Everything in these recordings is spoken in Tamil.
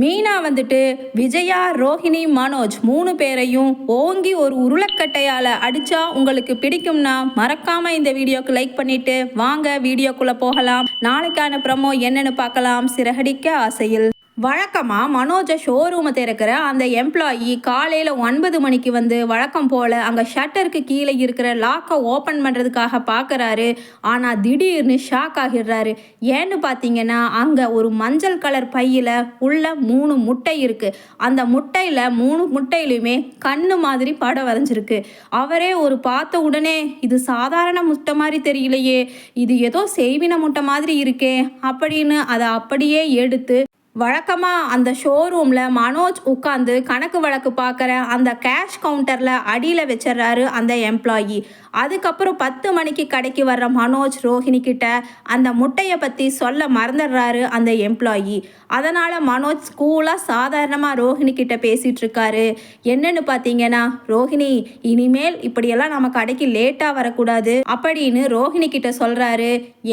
மீனா வந்துட்டு விஜயா ரோஹிணி மனோஜ் மூணு பேரையும் ஓங்கி ஒரு உருளைக்கட்டையால் அடிச்சா உங்களுக்கு பிடிக்கும்னா மறக்காம இந்த வீடியோக்கு லைக் பண்ணிட்டு வாங்க வீடியோக்குள்ள போகலாம். நாளைக்கான ப்ரமோ என்னன்னு பார்க்கலாம். சிறகடிக்க ஆசையில். வழக்கமாக மனோஜை ஷோரூமை திறக்கிற அந்த எம்ப்ளாயி காலையில் ஒன்பது மணிக்கு வந்து வழக்கம் போல் அங்கே ஷட்டருக்கு கீழே இருக்கிற லாக்கை ஓப்பன் பண்ணுறதுக்காக பார்க்குறாரு ஆனால் திடீர்னு ஷாக் ஆகிடுறாரு. ஏன்னு பார்த்தீங்கன்னா அங்கே ஒரு மஞ்சள் கலர் பையில் உள்ள மூணு முட்டை இருக்குது அந்த முட்டையில் மூணு முட்டையிலுமே கண்ணு மாதிரி படம் வரைஞ்சிருக்கு. அவரே ஒரு பார்த்த உடனே இது சாதாரண முட்டை மாதிரி தெரியலையே. இது ஏதோ செய்வின முட்டை மாதிரி இருக்கே அப்படின்னு அதை அப்படியே எடுத்து வழக்கமாக அந்த ஷோரூமில் மனோஜ் உட்காந்து கணக்கு வழக்கு பார்க்குற அந்த கேஷ் கவுண்டரில் அடியில் வச்சிடுறாரு அந்த எம்ப்ளாயி அதுக்கப்புறம் பத்து மணிக்கு கடைக்கு வர்ற மனோஜ் ரோஹிணி கிட்ட அந்த முட்டையை பற்றி சொல்ல மறந்துடுறாரு அந்த எம்ப்ளாயி அதனால் மனோஜ் ஸ்கூலாக சாதாரணமாக ரோஹிணி கிட்ட பேசிகிட்டு இருக்காரு. என்னன்னு பார்த்தீங்கன்னா ரோஹிணி இனிமேல் இப்படியெல்லாம் நம்ம கடைக்கு லேட்டாக வரக்கூடாது. அப்படின்னு ரோஹிணி கிட்ட சொல்கிறாரு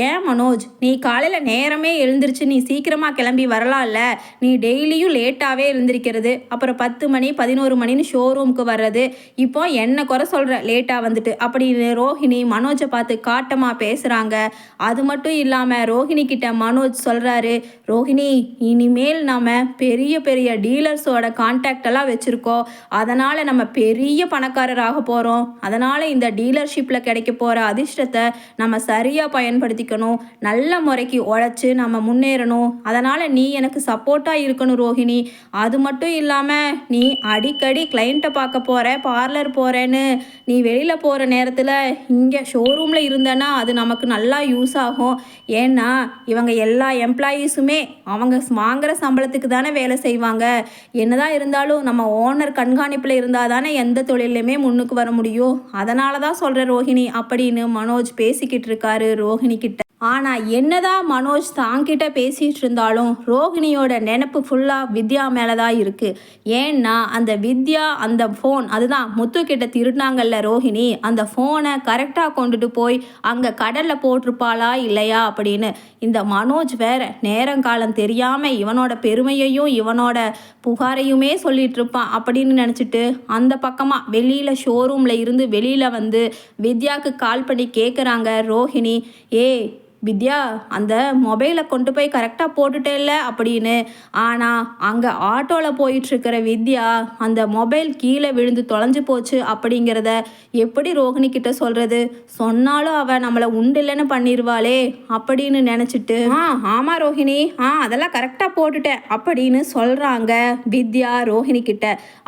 ஏன் மனோஜ்? நீ காலையில் நேரமே எழுந்திருச்சு நீ சீக்கிரமாக கிளம்பி பரவாயில்ல நீ டெய்லியும் லேட்டாகவே எழுந்திருக்கிறது. அப்புறம் பத்து மணி பதினோரு மணின்னு ஷோரூமுக்கு வர்றது. இப்போ என்ன குறை சொல்கிற லேட்டாக வந்துட்டு. அப்படின்னு ரோஹிணி மனோஜை பார்த்து காட்டமாக பேசுகிறாங்க அது மட்டும் இல்லாமல் ரோஹிணி கிட்ட மனோஜ் சொல்கிறாரு ரோஹிணி இனிமேல் நம்ம பெரிய பெரிய டீலர்ஸோட கான்டாக்ட் எல்லாம் வச்சுருக்கோம். அதனால் நம்ம பெரிய பணக்காரராக போகிறோம் அதனால் இந்த டீலர்ஷிப்பில் கிடைக்க போகிற அதிர்ஷ்டத்தை நம்ம சரியாக பயன்படுத்திக்கணும். நல்ல முறைக்கு உழைச்சி நம்ம முன்னேறணும். அதனால் நீ எனக்கு சப்போர்ட்டாக இருக்கணும் ரோஹிணி. அது மட்டும் இல்லாமல் நீ அடிக்கடி கிளைண்ட்டை பார்க்க போகிற பார்லர் போகிறேன்னு நீ வெளியில் போகிற நேரத்தில் இங்கே ஷோரூமில் இருந்தேன்னா அது நமக்கு நல்லா யூஸ் ஆகும். ஏன்னா இவங்க எல்லா எம்ப்ளாயீஸுமே அவங்க வாங்குற சம்பளத்துக்கு தானே வேலை செய்வாங்க. என்னதான் இருந்தாலும் நம்ம ஓனர் கண்காணிப்பில் இருந்தால் தானே எந்த தொழிலையுமே முன்னுக்கு வர முடியும். அதனால தான் சொல்கிறேன் ரோஹிணி அப்படின்னு மனோஜ் பேசிக்கிட்டு இருக்காரு ரோஹிணி கிட்ட. ஆனால் என்னதான் மனோஜ் தாங்கிட்ட பேசிகிட்டு இருந்தாலும் ரோகிணியோட நினப்பு ஃபுல்லாக வித்யா மேலே தான் இருக்குது ஏன்னா அந்த வித்யா அந்த ஃபோன் அதுதான் முத்துக்கிட்ட திருடினாங்கல்ல ரோஹிணி அந்த ஃபோனை கரெக்டாக கொண்டுட்டு போய் அங்கே கடலில் போட்டிருப்பாளா இல்லையா அப்படின்னு. இந்த மனோஜ் வேற நேரங்காலம் தெரியாமல் இவனோட பெருமையையும் இவனோட புகாரையுமே சொல்லிட்டு இருப்பான் அப்படின்னு நினச்சிட்டு அந்த பக்கமாக வெளியில் ஷோரூமில் இருந்து வெளியில் வந்து வித்யாவுக்கு கால் பண்ணி கேட்குறாங்க ரோஹிணி ஏ வித்யா அந்த மொபைலை கொண்டு போய் கரெக்டாக போட்டுட்டேல்ல அப்படின்னு. ஆனால் அங்கே ஆட்டோவில் போயிட்டுருக்கிற வித்யா அந்த மொபைல் கீழே விழுந்து தொலைஞ்சு போச்சு அப்படிங்கிறத எப்படி ரோஹிணி கிட்ட சொல்கிறது சொன்னாலும் அவள் நம்மளை உண்டு இல்லைன்னு பண்ணிடுவாளே அப்படின்னு நினச்சிட்டு ஆ ஆமாம் ரோஹிணி ஆ அதெல்லாம் கரெக்டாக போட்டுட்டேன் அப்படின்னு சொல்கிறாங்க வித்யா ரோஹிணி கிட்ட.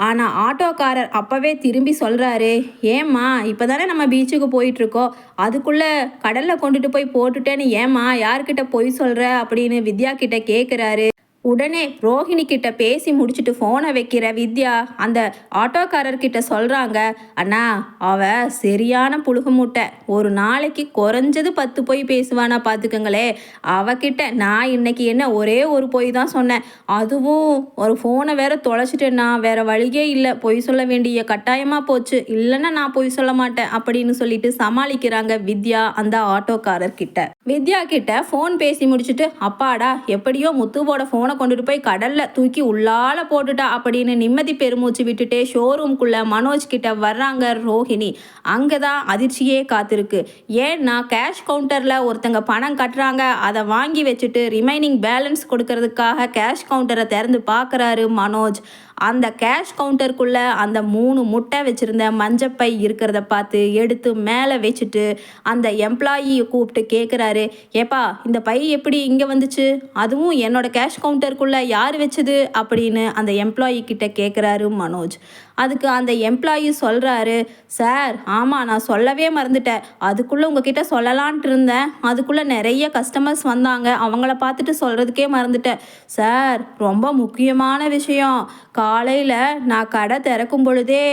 ஆனால் ஆட்டோக்காரர் அப்போவே திரும்பி சொல்கிறாரு ஏம்மா இப்போ தானே நம்ம பீச்சுக்கு போயிட்டுருக்கோம். அதுக்குள்ளே கடலில் கொண்டுட்டு போய் போட்டுட்டேன்னு ஏம்மா யார்கிட்ட பொய் சொல்கிற அப்படின்னு வித்யா கிட்ட கேட்குறாரு உடனே ரோஹிணி கிட்ட பேசி முடிச்சுட்டு ஃபோனை வைக்கிற வித்யா அந்த ஆட்டோக்காரர்கிட்ட சொல்கிறாங்க அண்ணா அவ சரியான புழுகு மூட்டை. ஒரு நாளைக்கு குறைஞ்சது பத்து பொய் பேசுவானா பார்த்துக்கங்களே அவகிட்ட நான் இன்னைக்கு என்ன ஒரே ஒரு பொய் தான் சொன்னேன். அதுவும் ஒரு ஃபோனை வேற தொலைச்சிட்டேன்னா வேற வழியே இல்லை. பொய் சொல்ல வேண்டிய கட்டாயமாக போச்சு. இல்லைன்னா நான் பொய் சொல்ல மாட்டேன் அப்படின்னு சொல்லிட்டு சமாளிக்கிறாங்க வித்யா அந்த ஆட்டோக்காரர்கிட்ட வித்யா கிட்ட ஃபோன் பேசி முடிச்சுட்டு அப்பாடா எப்படியோ முத்துவோட ஃபோனை கொண்டுட்டு போய் கடல்ல தூக்கி உள்ளால போட்டுட்டா அப்படின்னு நிம்மதி பெருமூச்சு விட்டுட்டே ஷோரூம்குள்ள மனோஜ் கிட்ட வர்றாங்க ரோஹிணி. அங்கே தான் அதிர்ச்சியே காத்திருக்கு. ஏன்னா கேஷ் கவுண்டரில் ஒருத்தங்க பணம் கட்டுறாங்க. அதை வாங்கி வச்சுட்டு ரிமைனிங் பேலன்ஸ் கொடுக்கறதுக்காக கேஷ் கவுண்டரை திறந்து பார்க்குறாரு மனோஜ். அந்த கேஷ் கவுண்டருக்குள்ளே அந்த மூணு முட்டை வச்சுருந்த மஞ்சப்பை இருக்கிறத பார்த்து எடுத்து மேலே வச்சுட்டு அந்த எம்ப்ளாயியை கூப்பிட்டு கேட்குறாரு ஏப்பா இந்த பை எப்படி இங்கே வந்துச்சு? அதுவும் என்னோட கேஷ் கவுண்டர் கவுண்டருக்குள்ளே யார் வச்சது அப்படின்னு அந்த எம்ப்ளாயி கிட்ட கேட்குறாரு மனோஜ். அதுக்கு அந்த எம்ப்ளாயி சொல்கிறாரு சார் ஆமாம் நான் சொல்லவே மறந்துட்டேன். அதுக்குள்ளே உங்ககிட்ட சொல்லலான்ட்டு இருந்தேன். அதுக்குள்ளே நிறைய கஸ்டமர்ஸ் வந்தாங்க. அவங்கள பார்த்துட்டு சொல்கிறதுக்கே மறந்துட்டேன். சார் ரொம்ப முக்கியமான விஷயம். காலையில் நான் கடை திறக்கும் பொழுதே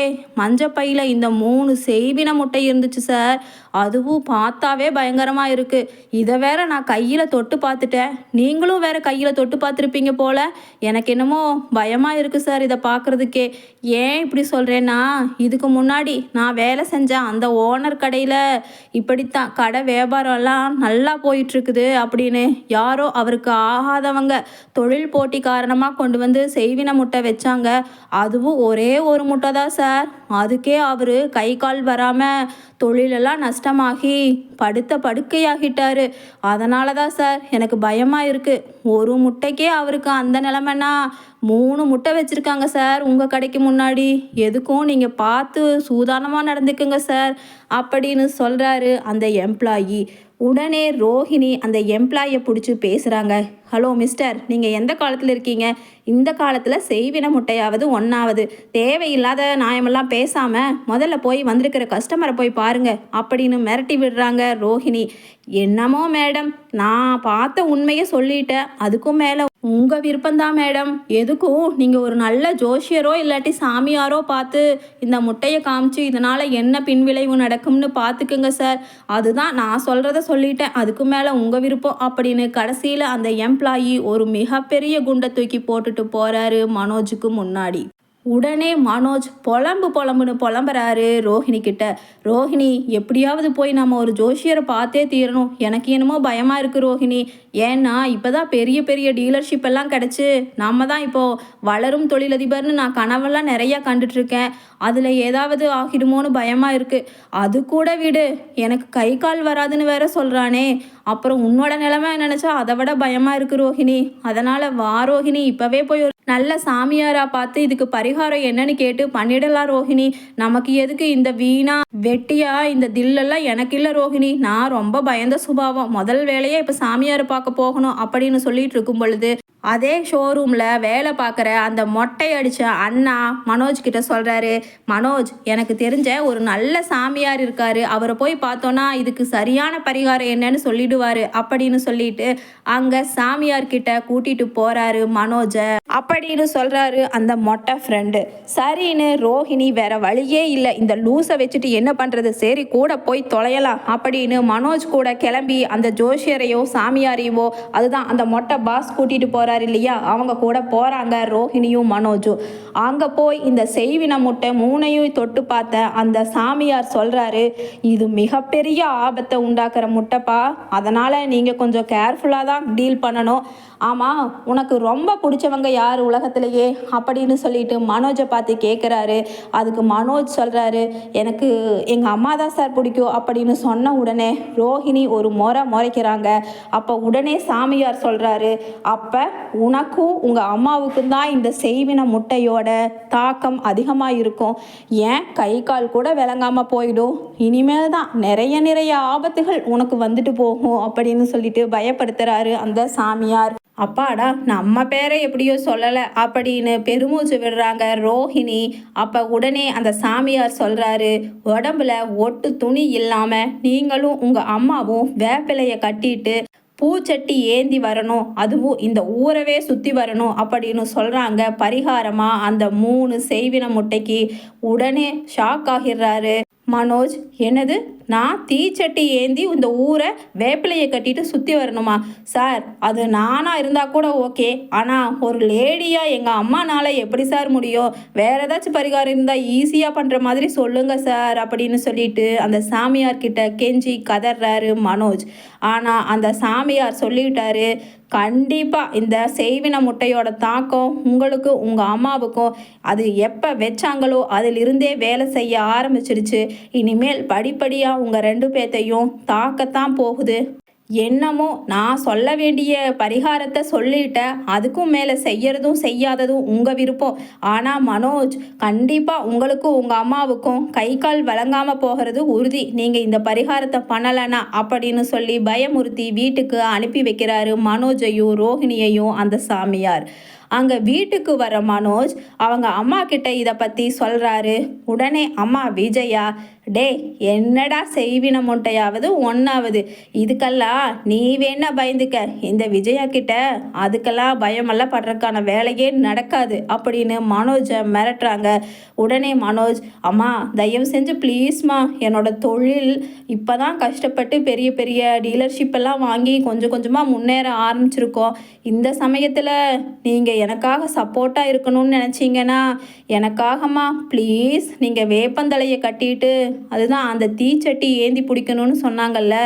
மஞ்சப்பையில் இந்த மூணு செய்வின முட்டை இருந்துச்சு சார் அதுவும் பார்த்தாவே பயங்கரமாக இருக்குது இதை வேற நான் கையில் தொட்டு பார்த்துட்டேன். நீங்களும் வேற கையில் தொட்டு பார்த்துருப்பீங்க போல. எனக்கு என்னமோ பயமாக இருக்குது சார் இதை பார்க்குறதுக்கே. ஏன் இப்படி சொல்கிறேன்னா இதுக்கு முன்னாடி நான் வேலை செஞ்சேன் அந்த ஓனர் கடையில் இப்படித்தான் கடை வியாபாரம்லாம் நல்லா போயிட்டுருக்குது அப்படின்னு யாரோ அவருக்கு ஆகாதவங்க தொழில் போட்டி காரணமாக கொண்டு வந்து செய்வின முட்டை வச்சாங்க. அதுவும் ஒரே ஒரு முட்டை தான் சார். அதுக்கே அவர் கை கால் வராமல் தொழிலெல்லாம் நஷ்டமாகி படுத்த படுக்கையாகிட்டாரு. அதனால தான் சார் எனக்கு பயமாக இருக்குது ஒரு முட்டைக்கே அவருக்கு அந்த நிலமைனா மூணு முட்டை வச்சுருக்காங்க சார் உங்கள் கடைக்கு முன்னாடி. எதுக்கும் நீங்கள் பார்த்து சூதானமாக நடந்துக்குங்க சார் அப்படின்னு சொல்கிறாரு அந்த எம்ப்ளாயி உடனே ரோஹிணி அந்த எம்ப்ளாயை பிடிச்சி பேசுகிறாங்க ஹலோ மிஸ்டர் நீங்கள் எந்த காலத்தில் இருக்கீங்க? இந்த காலத்தில் செய்வின முட்டையாவது ஒன்றாவது தேவையில்லாத நியாயமெல்லாம் பேசாமல் முதல்ல போய் வந்திருக்கிற கஸ்டமரை போய் பாருங்கள் அப்படின்னு மிரட்டி விடுறாங்க ரோஹிணி. என்னமோ மேடம் நான் பார்த்த உண்மையை சொல்லிட்டேன். அதுக்கும் மேலே உங்கள் விருப்பம்தான் மேடம். எதுக்கும்? நீங்கள் ஒரு நல்ல ஜோஷியரோ இல்லாட்டி சாமியாரோ பார்த்து இந்த முட்டையை காமிச்சு இதனால் என்ன பின்விளைவு நடக்கும்னு பார்த்துக்குங்க சார் அதுதான் நான் சொல்கிறத சொல்லிட்டேன். அதுக்கு மேலே உங்கள் விருப்பம் அப்படின்னு கடைசியில் அந்த எம்ப்ளாயி ஒரு மிகப்பெரிய குண்டை தூக்கி போட்டுட்டு போகிறாரு மனோஜுக்கு முன்னாடி. உடனே மனோஜ் புலம்பு புலம்புன்னு புலம்புறாரு ரோஹிணி கிட்ட. ரோஹிணி எப்படியாவது போய் நம்ம ஒரு ஜோஷியரை பார்த்தே தீரணும். எனக்கு என்னமோ பயமாக இருக்குது ரோஹிணி. ஏன்னா இப்போ தான் பெரிய பெரிய டீலர்ஷிப் எல்லாம் கிடச்சி நம்ம தான் இப்போது வளரும் தொழிலதிபர்னு நான் கனவெல்லாம் நிறையா கண்டுட்ருக்கேன் அதில் ஏதாவது ஆகிடுமோன்னு பயமாக இருக்குது அது கூட விடு. எனக்கு கை கால் வராதுன்னு வேற சொல்கிறானே அப்புறம் உன்னோட நிலைமை நினச்சா அதை விட பயமாக இருக்குது ரோஹிணி. அதனால் வா ரோஹிணி இப்போவே போய் ஒரு நல்ல சாமியாரா பார்த்து இதுக்கு பரிகாரம் என்னன்னு கேட்டு பண்ணிடலாம் ரோஹிணி நமக்கு எதுக்கு இந்த வீணா வெட்டியா இந்த தில்லெல்லாம் எனக்கு இல்லை ரோஹிணி நான் ரொம்ப பயந்த சுபாவம். முதல் வேலையே இப்போ சாமியாரை பார்க்க போகணும் அப்படின்னு சொல்லிட்டு இருக்கும் பொழுது அதே ஷோரூமில் வேலை பார்க்குற அந்த மொட்டை அடித்த அண்ணா மனோஜ் கிட்ட சொல்கிறாரு மனோஜ் எனக்கு தெரிஞ்ச ஒரு நல்ல சாமியார் இருக்கார். அவரை போய் பார்த்தோன்னா இதுக்கு சரியான பரிகாரம் என்னன்னு சொல்லிடுவார் அப்படின்னு சொல்லிட்டு அங்கே சாமியார் கிட்ட கூட்டிகிட்டு போகிறாரு மனோஜை. அப்படின்னு சொல்கிறாரு அந்த மொட்டை ஃப்ரெண்டு சரின்னு ரோஹிணி வேற வழியே இல்லை. இந்த லூஸை வச்சுட்டு என்ன பண்ணுறது சரி கூட போய் தொலையலாம் அப்படின்னு மனோஜ் கூட கிளம்பி அந்த ஜோஷியரையோ சாமியாரையோ அதுதான் அந்த மொட்டை பாஸ் கூட்டிகிட்டு போகிற போகிறாரு இல்லையா? அவங்க கூட போகிறாங்க ரோஹிணியும் மனோஜும். அங்கே போய் இந்த செய்வின முட்டை மூணையும் தொட்டு பார்த்த அந்த சாமியார் சொல்கிறாரு இது மிகப்பெரிய ஆபத்தை உண்டாக்குற முட்டைப்பா. அதனால் நீங்கள் கொஞ்சம் கேர்ஃபுல்லாக தான் டீல் பண்ணணும். ஆமாம் உனக்கு ரொம்ப பிடிச்சவங்க யார் உலகத்திலேயே? அப்படின்னு சொல்லிட்டு மனோஜை பார்த்து கேட்குறாரு அதுக்கு மனோஜ் சொல்கிறாரு எனக்கு எங்கள் அம்மா தான் சார் பிடிக்கும். அப்படின்னு சொன்ன உடனே ரோஹிணி ஒரு முறை முறைக்கிறாங்க. அப்போ உடனே சாமியார் சொல்கிறாரு அப்போ உனக்கும் உங்கள் அம்மாவுக்கும் தான் இந்த செய்வின முட்டையோட தாக்கம் அதிகமாக இருக்கும் ஏன்? கை கால் கூட விளங்காமல் போயிடும். இனிமேல் தான் நிறைய நிறைய ஆபத்துகள் உனக்கு வந்துட்டு போகும் அப்படின்னு சொல்லிட்டு பயப்படுத்துகிறாரு அந்த சாமியார். அப்பாடா நம்ம பேரை எப்படியோ சொல்லலை அப்படின்னு பெருமூச்சு விடுறாங்க ரோஹிணி. அப்போ உடனே அந்த சாமியார் சொல்கிறாரு உடம்புல ஒட்டு துணி இல்லாமல் நீங்களும் உங்கள் அம்மாவும் வேப்பிலையை கட்டிட்டு பூச்சட்டி ஏந்தி வரணும். அதுவும் இந்த ஊரவே சுற்றி வரணும் அப்படின்னு சொல்கிறாங்க பரிகாரமாக அந்த மூணு செய்வின முட்டைக்கு உடனே ஷாக் ஆகிடுறாரு. மனோஜ் என்னது? நான் தீச்சட்டி ஏந்தி இந்த ஊரை வேப்பிலையை கட்டிட்டு சுற்றி வரணுமா? சார் அது நானாக இருந்தால் கூட ஓகே. ஆனால் ஒரு லேடியாக எங்கள் அம்மானால் எப்படி சார் முடியும்? வேற ஏதாச்சும் பரிகாரம் இருந்தால் ஈஸியாக பண்ணுற மாதிரி சொல்லுங்கள் சார் அப்படின்னு சொல்லிட்டு அந்த சாமியார்கிட்ட கெஞ்சி கதறாரு மனோஜ். ஆனால் அந்த சாமியார் சொல்லிட்டாரு கண்டிப்பாக இந்த செய்வின முட்டையோட தாக்கம் உங்களுக்கு உங்கள் அம்மாவுக்கும். அது எப்போ வச்சாங்களோ அதிலிருந்தே வேலை செய்ய ஆரம்பிச்சிருச்சு. இனிமேல் படிப்படியாக உங்கள் ரெண்டு பேர்த்தையும் தாக்கத்தான் போகுது. என்னமோ நான் சொல்ல வேண்டிய பரிகாரத்தை சொல்லிட்டேன் அதுக்கும் மேலே செய்யறதும் செய்யாததும் உங்கள் விருப்பம். ஆனால் மனோஜ் கண்டிப்பாக உங்களுக்கும் உங்கள் அம்மாவுக்கும் கை கால் வழங்காமல் போகிறது உறுதி. நீங்கள் இந்த பரிகாரத்தை பண்ணலைனா அப்படின்னு சொல்லி பயமுறுத்தி வீட்டுக்கு அனுப்பி வைக்கிறாரு மனோஜையும் ரோஹிணியையும் அந்த சாமியார். அங்கே வீட்டுக்கு வர மனோஜ் அவங்க அம்மா கிட்ட இதை பற்றி சொல்கிறாரு உடனே அம்மா விஜயா டேய் என்னடா செய்வின முட்டையாவது ஒன்றாவது இதுக்கெல்லாம் நீ வேணா பயந்துக்க. இந்த விஜயா கிட்ட அதுக்கெல்லாம் பயமெல்லாம் படுறதுக்கான வேலையே நடக்காது அப்படின்னு மனோஜை மிரட்டுறாங்க. உடனே மனோஜ் அம்மா தயவு செஞ்சு ப்ளீஸ்மா என்னோட தொழில் இப்போ தான் கஷ்டப்பட்டு பெரிய பெரிய டீலர்ஷிப் எல்லாம் வாங்கி கொஞ்சம் கொஞ்சமாக முன்னேற ஆரம்பிச்சிருக்கோம். இந்த சமயத்தில் நீங்கள் எனக்காக சப்போர்ட்டாக இருக்கணும்னு நினச்சிங்கன்னா எனக்காகம்மா ப்ளீஸ் நீங்கள் வேப்பந்தலையை கட்டிட்டு அதுதான் அந்த தீச்சட்டி ஏந்தி பிடிக்கணும்னு சொன்னாங்கல்ல.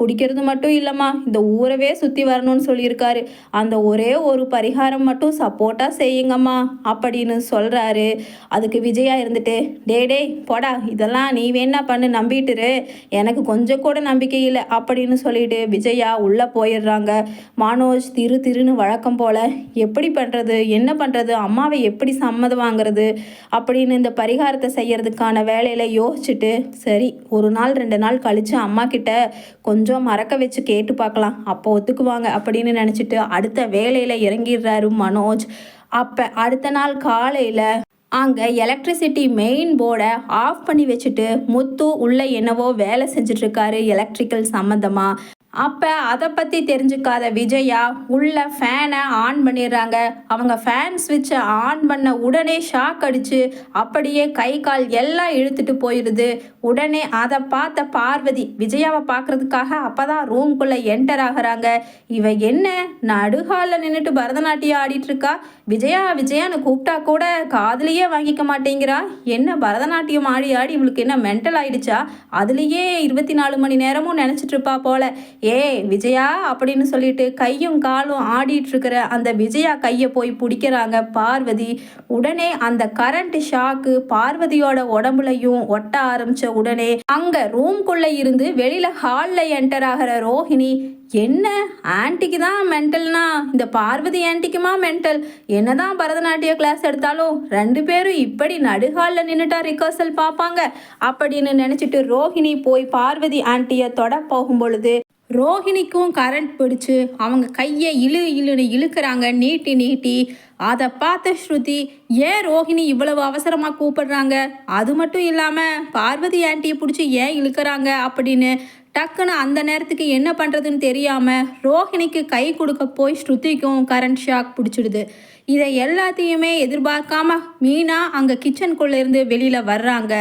பிடிக்கிறது மட்டும் இல்லைம்மா இந்த ஊரவே சுற்றி வரணும்னு சொல்லியிருக்காரு. அந்த ஒரே ஒரு பரிகாரம் மட்டும் சப்போர்ட்டாக செய்யுங்கம்மா அப்படின்னு சொல்கிறாரு அதுக்கு விஜயா இருந்துட்டு டே டேய் போடா இதெல்லாம் நீ வேணா பண்ணு நம்பிட்டுரு எனக்கு கொஞ்சம் கூட நம்பிக்கை இல்லை அப்படின்னு சொல்லிட்டு விஜயா உள்ளே போயிடுறாங்க. மனோஜ் திரு திருன்னு வழக்கம் போல் எப்படி பண்ணுறது என்ன பண்ணுறது அம்மாவை எப்படி சம்மதம் வாங்குறது? அப்படின்னு இந்த பரிகாரத்தை செய்யறதுக்கான வேலையில் யோசிச்சுட்டு சரி ஒரு நாள் ரெண்டு நாள் கழித்து அம்மா கிட்ட கொஞ்சம் மறக்க வச்சு கேட்டு பார்க்கலாம். அப்போ ஒத்துக்குவாங்க அப்படின்னு நினச்சிட்டு அடுத்த வேலையில் இறங்கிடுறாரு மனோஜ். அப்போ அடுத்த நாள் காலையில் அங்கே எலக்ட்ரிசிட்டி மெயின் போர்டை ஆஃப் பண்ணி வச்சுட்டு முத்து உள்ள என்னவோ வேலை செஞ்சுட்டு இருக்காரு எலக்ட்ரிக்கல் சம்மந்தமாக அப்போ அதை பற்றி தெரிஞ்சுக்காத விஜயா உள்ள ஃபேனை ஆன் பண்ணிடுறாங்க. அவங்க ஃபேன் ஸ்விட்சை ஆன் பண்ண உடனே ஷாக் அடித்து அப்படியே கை கால் எல்லாம் இழுத்துட்டு போயிடுது உடனே அதை பார்த்த பார்வதி விஜயாவை பார்க்கறதுக்காக அப்போ தான் ரூம்குள்ளே என்டர் ஆகுறாங்க. இவ என்ன நடுகாலில் நின்றுட்டு பரதநாட்டியம் ஆடிட்டுருக்கா விஜயா விஜயான்னு கூப்பிட்டா கூட காதுலயே வாங்கிக்க மாட்டேங்கிறா? என்ன பரதநாட்டியம் ஆடி ஆடி இவளுக்கு என்ன மென்டல் ஆயிடுச்சா? அதுலேயே இருபத்தி நாலு மணி நேரமும் நினச்சிட்டு இருப்பா போல. ஏ விஜயா? அப்படின்னு சொல்லிட்டு கையும் காலும் ஆடிட்டு இருக்கிற அந்த விஜயா கையை போய் பிடிக்கிறாங்க பார்வதி. உடனே அந்த கரண்ட் ஷாக்கு பார்வதியோட உடம்புலையும் ஒட்ட ஆரம்பிச்ச உடனே அங்க ரூம்குள்ள இருந்து வெளியில ஹால்ல என்டர் ஆகிற ரோஹிணி என்ன? ஆன்ட்டிக்கு தான் மென்டல்னா இந்த பார்வதி ஆன்ட்டிக்குமா மென்டல் என்னதான் பரதநாட்டிய கிளாஸ் எடுத்தாலும் ரெண்டு பேரும் இப்படி நடுகாலில் நின்றுட்டா ரிகர்சல் பார்ப்பாங்க. அப்படின்னு நினச்சிட்டு ரோஹிணி போய் பார்வதி ஆன்ட்டியை தொட போகும் பொழுது ரோஹிணிக்கும் கரண்ட் பிடிச்சு அவங்க கையை இழு இழுன்னு இழுக்கிறாங்க. நீட்டி நீட்டி. அதை பார்த்த ஸ்ருதி ஏன் ரோஹிணி இவ்வளவு அவசரமாக கூப்பிடுறாங்க? அது மட்டும் இல்லாமல் பார்வதி ஆண்டியை பிடிச்சி ஏன் இழுக்கிறாங்க? அப்படின்னு டக்குன்னு அந்த நேரத்துக்கு என்ன பண்ணுறதுன்னு தெரியாமல் ரோஹிணிக்கு கை கொடுக்க போய் ஸ்ருதிக்கும் கரண்ட் ஷாக் பிடிச்சிடுது. இதை எல்லாத்தையுமே எதிர்பார்க்காம மீனா அங்கே கிச்சனுக்குள்ளேருந்து வெளியில் வர்றாங்க.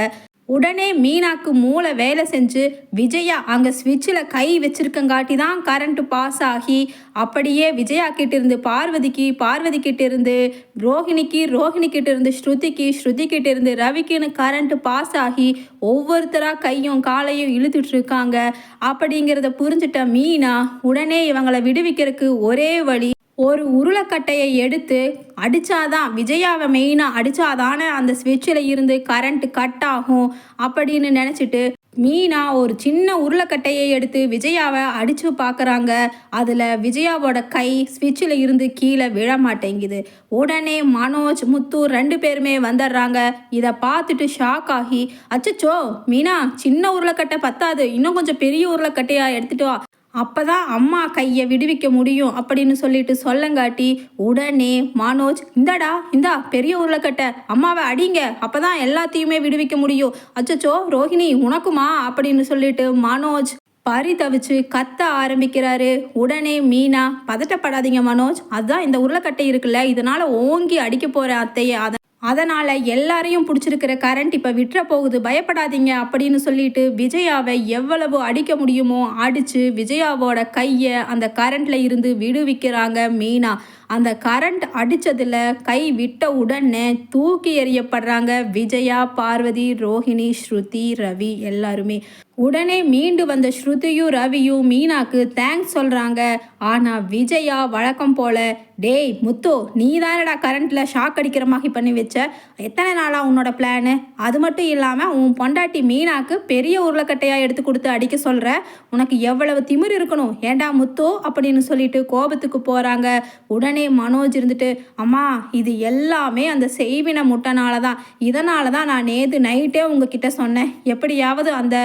உடனே மீனாக்கு மூளை வேலை செஞ்சு விஜயா அங்கே ஸ்விட்சில் கை வச்சிருக்கங்காட்டி தான் கரண்ட் பாஸ் ஆகி அப்படியே விஜயா இருந்து பார்வதிக்கு பார்வதி கிட்டேருந்து ரோஹிணிக்கு ரோஹிணி இருந்து ஸ்ருதிக்கு ஸ்ருதி கிட்டேருந்து ரவிக்குன்னு கரண்ட் பாஸ் ஆகி ஒவ்வொருத்தராக கையும் காலையும் இழுத்துட்ருக்காங்க. அப்படிங்கிறத புரிஞ்சிட்ட மீனா உடனே இவங்களை விடுவிக்கிறதுக்கு ஒரே வழி ஒரு உருளைக்கட்டையை எடுத்து அடித்தாதான் விஜயாவை மெயினாக அடித்தாதானே அந்த ஸ்விட்சில் இருந்து கரண்ட் கட் ஆகும் அப்படின்னு நினச்சிட்டு மீனா ஒரு சின்ன உருளைக்கட்டையை எடுத்து விஜயாவை அடித்து பார்க்குறாங்க அதில் விஜயாவோட கை ஸ்விட்சில் இருந்து கீழே விழ மாட்டேங்குது. உடனே மனோஜ் முத்து ரெண்டு பேருமே வந்துடுறாங்க. இதை பார்த்துட்டு ஷாக் ஆகி அச்சச்சோ மீனா சின்ன உருளைக்கட்டை பத்தாது. இன்னும் கொஞ்சம் பெரிய உருளைக்கட்டையாக எடுத்துகிட்டு வா. அப்பதான் அம்மா கையை விடுவிக்க முடியும் அப்படின்னு சொல்லிட்டு சொல்லங்காட்டி உடனே மனோஜ் இந்தாடா இந்தா பெரிய உருளைக்கட்டை அம்மாவை அடிங்க. அப்பதான் எல்லாத்தையுமே விடுவிக்க முடியும். அச்சச்சோ ரோஹிணி உனக்குமா? அப்படின்னு சொல்லிட்டு மனோஜ் பரிதவிச்சு கத்த ஆரம்பிக்கிறாரு. உடனே மீனா பதட்டப்படாதீங்க மனோஜ். அதுதான் இந்த உருளைக்கட்டை இருக்குல்ல இதனால ஓங்கி அடிக்க போகிற அத்தையை அதை அதனால் எல்லாரையும் பிடிச்சிருக்கிற கரண்ட் இப்போ விட்டுற போகுது. பயப்படாதீங்க அப்படின்னு சொல்லிட்டு விஜயாவை எவ்வளவு அடிக்க முடியுமோ அடித்து விஜயாவோட கையை அந்த கரண்டில் இருந்து விடுவிக்கிறாங்க மீனா. அந்த கரண்ட் அடித்ததில் கை விட்ட உடனே தூக்கி எறியப்படுறாங்க விஜயா பார்வதி ரோஹிணி ஸ்ருதி ரவி எல்லாருமே. உடனே மீண்டு வந்த ஸ்ருதியும் ரவியும் மீனாக்கு தேங்க்ஸ் சொல்கிறாங்க ஆனால் விஜயா வழக்கம் போல டேய் முத்து நீ தானடா கரண்ட்டில் ஷாக் அடிக்கிற மாதிரி பண்ணி வச்ச? எத்தனை நாளாக உன்னோட பிளானு அது மட்டும் இல்லாமல் உன் பொண்டாட்டி மீனாக்கு பெரிய உருளைக்கட்டையாக எடுத்து கொடுத்து அடிக்க சொல்கிற உனக்கு எவ்வளவு திமிர் இருக்கணும்? ஏண்டா முத்து? அப்படின்னு சொல்லிட்டு கோபத்துக்கு போகிறாங்க உடனே மனோஜ் இருந்துட்டு அம்மா இது எல்லாமே அந்த செய்வின முட்டைனால தான் இதனால தான் நான் நேற்று நைட்டே உங்ககிட்ட சொன்னேன். எப்படியாவது அந்த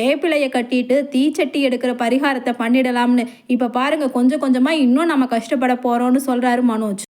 வேப்பிலையை கட்டிட்டு தீச்சட்டி எடுக்கிற பரிகாரத்தை பண்ணிடலாம்னு. இப்போ பாருங்க கொஞ்சம் கொஞ்சமாக இன்னும் நம்ம கஷ்டப்பட போகிறோம்னு சொல்கிறாரு மனோஜ்.